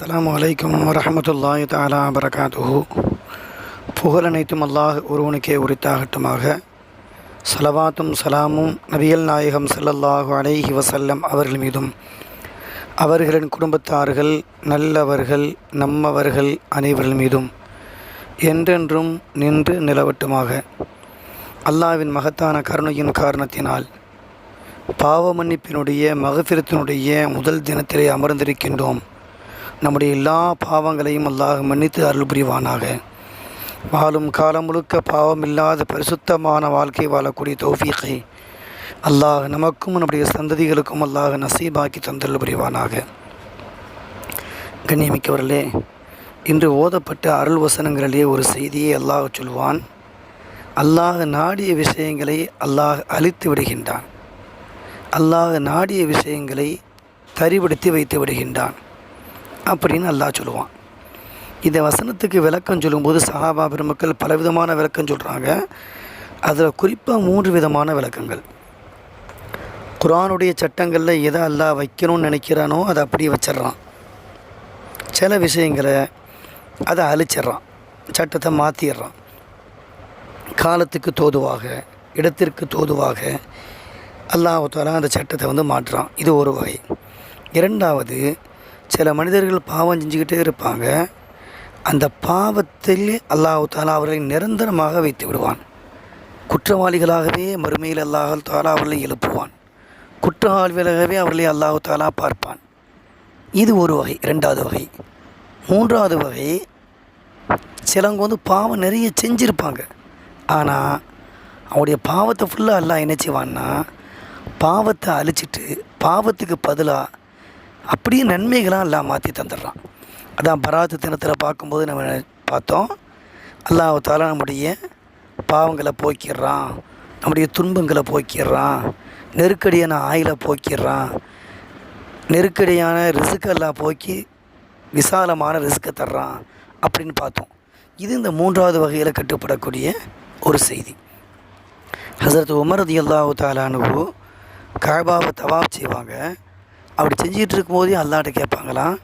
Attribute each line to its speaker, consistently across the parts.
Speaker 1: அஸ்லாம் அலைக்கும் வரஹமத்துல்லாஹி தாலா வரகாத்துஹு புகழ் அனைத்தும் அல்லாஹ் ஒருவனுக்கே உரித்தாகட்டுமாக. சலவாத்தும் சலாமும் நபியல் நாயகம் செல்லல்லாஹு அலைஹி வசல்லம் அவர்கள் மீதும். அவர்களின் குடும்பத்தார்கள் நல்லவர்கள் நம்மவர்கள் அனைவர்கள் மீதும் என்றென்றும் நின்று நிலவட்டுமாக. அல்லாவின் மகத்தான கருணையின் காரணத்தினால் பாவ மன்னிப்பினுடைய மகசிரத்தினுடைய முதல் தினத்திலே அமர்ந்திருக்கின்றோம். நம்முடைய எல்லா பாவங்களையும் அல்லாஹ் மன்னித்து அருள் புரிவானாக வாழும் காலம் முழுக்க பாவமில்லாத பரிசுத்தமான வாழ்க்கை வாழக்கூடிய தௌஃபீகை அல்லாஹ் நமக்கும் நம்முடைய சந்ததிகளுக்கும் அல்லாஹ் நசீபாக்கி தந்தருள் புரிவானாக கண்ணியமிக்கவர்களே இன்று ஓதப்பட்ட அருள் வசனங்களிலே ஒரு செய்தியை அல்லாஹ் சொல்வான். அல்லாஹ் நாடிய விஷயங்களை அல்லாஹ் அழித்து விடுகின்றான். அல்லாஹ் நாடிய விஷயங்களை தரிபடுத்தி வைத்து விடுகின்றான். அப்படின்னு அல்லாஹ் சொல்லுவான். இந்த வசனத்துக்கு விளக்கம் சொல்லும்போது சஹாபா பெருமக்கள் பலவிதமான விளக்கம் சொல்கிறாங்க அதில் குறிப்பாக மூன்று விதமான விளக்கங்கள். குரானுடைய சட்டங்களில் எதை அல்லாஹ் வைக்கணும்னு நினைக்கிறானோ அதை அப்படியே வச்சிட்றான். சில விஷயங்களை அதை அழிச்சிட்றான். சட்டத்தை மாற்றிடுறான் காலத்துக்கு தோதுவாக இடத்திற்கு தோதுவாக அல்லாஹாலா அந்த சட்டத்தை வந்து மாற்றுறான். இது ஒரு வகை. இரண்டாவது சில மனிதர்கள் பாவம் செஞ்சுக்கிட்டே இருப்பாங்க. அந்த பாவத்தில் அல்லாஹு தாலா அவர்களை நிரந்தரமாக வைத்து விடுவான். குற்றவாளிகளாகவே மறுமையில் அல்லாஹு தாலா அவர்களை எழுப்புவான். குற்றவாளிகளாகவே அவர்களை அல்லாஹு தாலா பார்ப்பான். இது ஒரு வகை. ரெண்டாவது வகை. மூன்றாவது வகை சிலவங்க வந்து பாவம் நிறைய செஞ்சுருப்பாங்க. ஆனால் அவனுடைய பாவத்தை ஃபுல்லாக எல்லாம் என்ன செய்வான்னா பாவத்தை அழிச்சிட்டு பாவத்துக்கு பதிலாக அப்படியே நன்மைகளாக எல்லாம் மாற்றி தந்துடுறான். அதான் பராத்து தினத்தில் பார்க்கும்போது நம்ம பார்த்தோம். அல்லாஹால நம்முடைய பாவங்களை போக்கிடுறான். நம்முடைய துன்பங்களை போக்கிடுறான். நெருக்கடியான ஆயில போக்கிடுறான். நெருக்கடியான ரிசுக்கெல்லாம் போக்கி விசாலமான ரிஸ்க்கை தர்றான் அப்படின்னு பார்த்தோம். இது இந்த மூன்றாவது வகையில் கட்டுப்படக்கூடிய ஒரு செய்தி. ஹசரத் உமர் ரதி அல்லாஹு தாலானு காபாவை தவாப் செய்வாங்க. அப்படி செஞ்சிகிட்டு இருக்கும்போதே அல்லாட்ட கேட்பாங்களாம்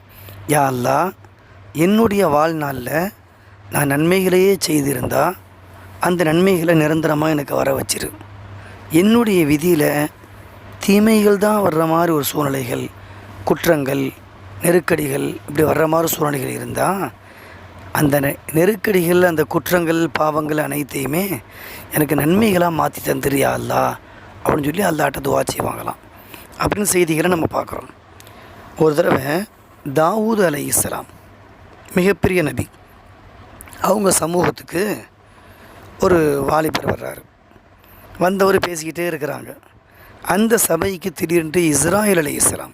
Speaker 1: யா அல்லா என்னுடைய வாழ்நாளில் நான் நன்மைகளையே செய்திருந்தால் அந்த நன்மைகளை நிரந்தரமாக எனக்கு வர வச்சிரு. என்னுடைய விதியில் தீமைகள் தான் வர்ற மாதிரி ஒரு சூழ்நிலைகள் குற்றங்கள் நெருக்கடிகள் இப்படி வர்ற மாதிரி சூழ்நிலைகள் இருந்தால் அந்த நெ- நெருக்கடிகள் அந்த குற்றங்கள் பாவங்கள் அனைத்தையுமே எனக்கு நன்மைகளாக மாற்றி தந்துரியா அல்லா. அப்படின்னு சொல்லி அல்லாட்ட துவா செய்வாங்களாம். அப்படின்னு செய்திகளை நம்ம பார்க்குறோம். ஒரு தடவை தாவூத் அலை இஸ்லாம் மிகப்பெரிய நபி. அவங்க சமூகத்துக்கு ஒரு வாலிபர் வர்றாரு. வந்தவர் பேசிக்கிட்டே இருக்கிறாங்க. அந்த சபைக்கு திடீர்னு இஸ்ராயல் அலை இஸ்லாம்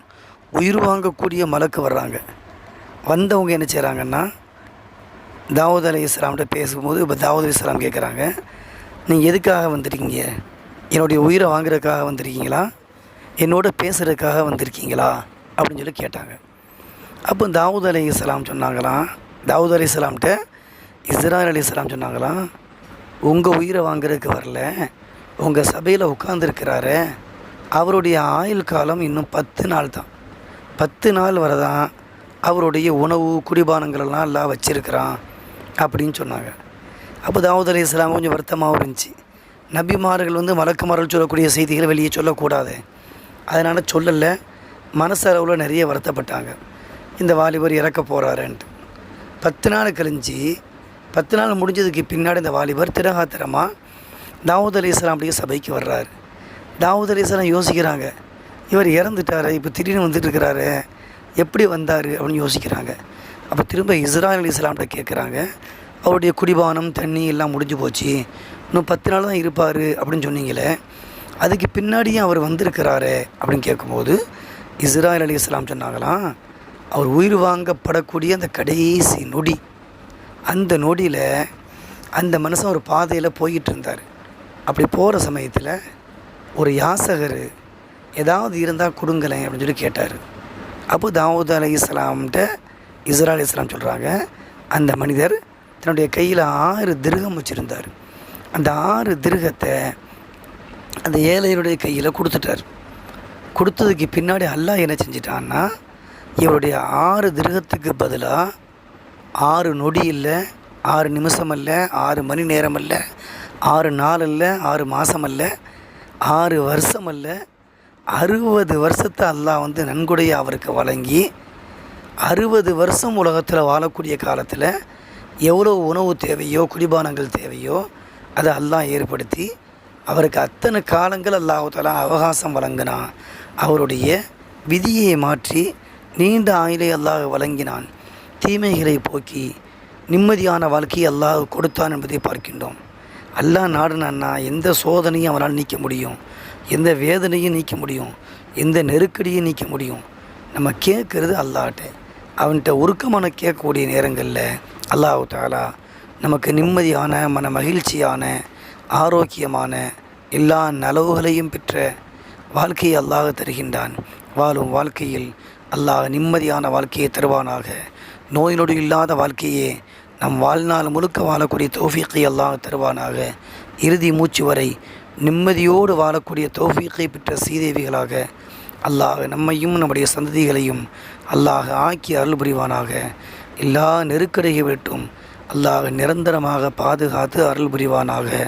Speaker 1: உயிர் வாங்கக்கூடிய மலக்கு வர்றாங்க. வந்தவங்க என்ன செய்கிறாங்கன்னா தாவூத் அலி இஸ்லாம்கிட்ட பேசும்போது இப்போ தாவூத் அலி இஸ்லாம் கேட்குறாங்க நீங்கள் எதுக்காக வந்திருக்கீங்க? என்னுடைய உயிரை வாங்குறதுக்காக வந்திருக்கீங்களா? என்னோட பேசுகிறதுக்காக வந்திருக்கீங்களா? அப்படின்னு சொல்லி கேட்டாங்க. அப்போ தாவூத் அலி இஸ்லாம் சொன்னாங்களாம் தாவூத் அலி இஸ்லாம்கிட்ட இஸ்ராயல் அலி இஸ்லாம் சொன்னாங்களாம் உங்கள் உயிரை வாங்குறதுக்கு வரல. உங்கள் சபையில் உட்காந்துருக்கிறாரு அவருடைய ஆயுள் காலம் இன்னும் பத்து நாள் தான். பத்து நாள் வரதான் அவருடைய உணவு குடிபானங்களெல்லாம் எல்லாம் வச்சுருக்கிறான் அப்படின்னு சொன்னாங்க. அப்போ தாவூத் அலி இஸ்லாம் கொஞ்சம் வருத்தமாகவும் இருந்துச்சு. நபிமார்கள் வந்து மலக்குமார்கள் சொல்லக்கூடிய செய்திகளை வெளியே சொல்லக்கூடாது. அதனால் சொல்லலை. மனசளவில் நிறைய வருத்தப்பட்டாங்க. இந்த வாலிபர் இறக்க போகிறாருன்ட்டு பத்து நாள் கழிஞ்சு பத்து நாள் முடிஞ்சதுக்கு பின்னாடி இந்த வாலிபர் திரகாத்திரமாக தாவூத் அலி இஸ்லாமுடைய சபைக்கு வர்றாரு. தாவூத் அலி இஸ்லாம் யோசிக்கிறாங்க இவர் இறந்துட்டாரு இப்போ திடீர்னு வந்துட்டு இருக்கிறாரு எப்படி வந்தார்? அப்படின்னு யோசிக்கிறாங்க. அப்போ திரும்ப இஸ்ராயல் அலி இஸ்லாம்கிட்ட கேட்குறாங்க அவருடைய குடிபானம் தண்ணி எல்லாம் முடிஞ்சு போச்சு. இன்னும் பத்து நாள் தான் இருப்பார் அப்படின்னு சொன்னீங்களே அதுக்கு பின்னாடியும் அவர் வந்திருக்கிறாரு அப்படின்னு கேட்கும்போது இஸ்ராயல் அலி இஸ்லாம் சொன்னாங்களாம் அவர் உயிர் வாங்கப்படக்கூடிய அந்த கடைசி நொடி அந்த நொடியில் அந்த மனுஷன் ஒரு பாதையில் போய்கிட்டு இருந்தார். அப்படி போகிற சமயத்தில் ஒரு யாசகர் ஏதாவது இருந்தால் கொடுங்களேன் அப்படின்னு சொல்லி கேட்டார். அப்போ தாவூத் அலி இஸ்லாம்கிட்ட இஸ்ரா அலி இஸ்லாம் சொல்கிறாங்க அந்த மனிதர் தன்னுடைய கையில் ஆறு திருகம் வச்சுருந்தார். அந்த ஆறு திருகத்தை அந்த ஏழையருடைய கையில் கொடுத்துட்டார். கொடுத்ததுக்கு பின்னாடி அல்லாஹ் என்ன செஞ்சிட்டான்னா இவருடைய ஆறு திருகத்துக்கு பதிலாக ஆறு நொடி இல்லை ஆறு நிமிஷம் அல்ல ஆறு மணி நேரம் அல்ல ஆறு நாள் அல்ல ஆறு மாதம் அல்ல ஆறு வருஷம் அல்ல அறுபது வருஷத்தை அல்லாஹ் வந்து நன்கொடையை அவருக்கு வழங்கி அறுபது வருஷம் உலகத்தில் வாழக்கூடிய காலத்தில் எவ்வளோ உணவு தேவையோ குடிபானங்கள் தேவையோ அதை அல்லாஹ் ஏற்படுத்தி அவருக்கு அத்தனை காலங்கள் அல்லாஹாலா அவகாசம் வழங்கினான் அவருடைய விதியை மாற்றி நீண்ட ஆயிலை அல்லாஹ் வழங்கினான். தீமைகளை போக்கி நிம்மதியான வாழ்க்கையை அல்லாஹ் கொடுத்தான் என்பதை பார்க்கின்றோம். அல்லாஹ் நாடுனான்னா எந்த சோதனையும் அவனால் நீக்க முடியும். எந்த வேதனையும் நீக்க முடியும். எந்த நெருக்கடியும் நீக்க முடியும். நம்ம கேட்குறது அல்லாட்ட அவன்கிட்ட உருக்கமான கேட்கக்கூடிய நேரங்களில் அல்லாஹ் தாலா நமக்கு நிம்மதியான மன மகிழ்ச்சியான ஆரோக்கியமான எல்லா நலவுகளையும் பெற்ற வாழ்க்கையை அல்லாஹ் தருகின்றான். வாழும் வாழ்க்கையில் அல்லாஹ் நிம்மதியான வாழ்க்கையை தருவானாக. நோய் நொடி இல்லாத வாழ்க்கையே நம் வாழ்நாள் முழுக்க வாழக்கூடிய தோஃபீக்கை அல்லாஹ் தருவானாக. இறுதி மூச்சு வரை நிம்மதியோடு வாழக்கூடிய தோஃபீக்கை பெற்ற சீதேவிகளாக அல்லாஹ் நம்மையும் நம்முடைய சந்ததிகளையும் அல்லாஹ் ஆக்கி அருள் புரிவானாக. எல்லா நெருக்கடியை விட்டும் அல்லாஹ் நிரந்தரமாக பாதுகாத்து அருள் புரிவானாக.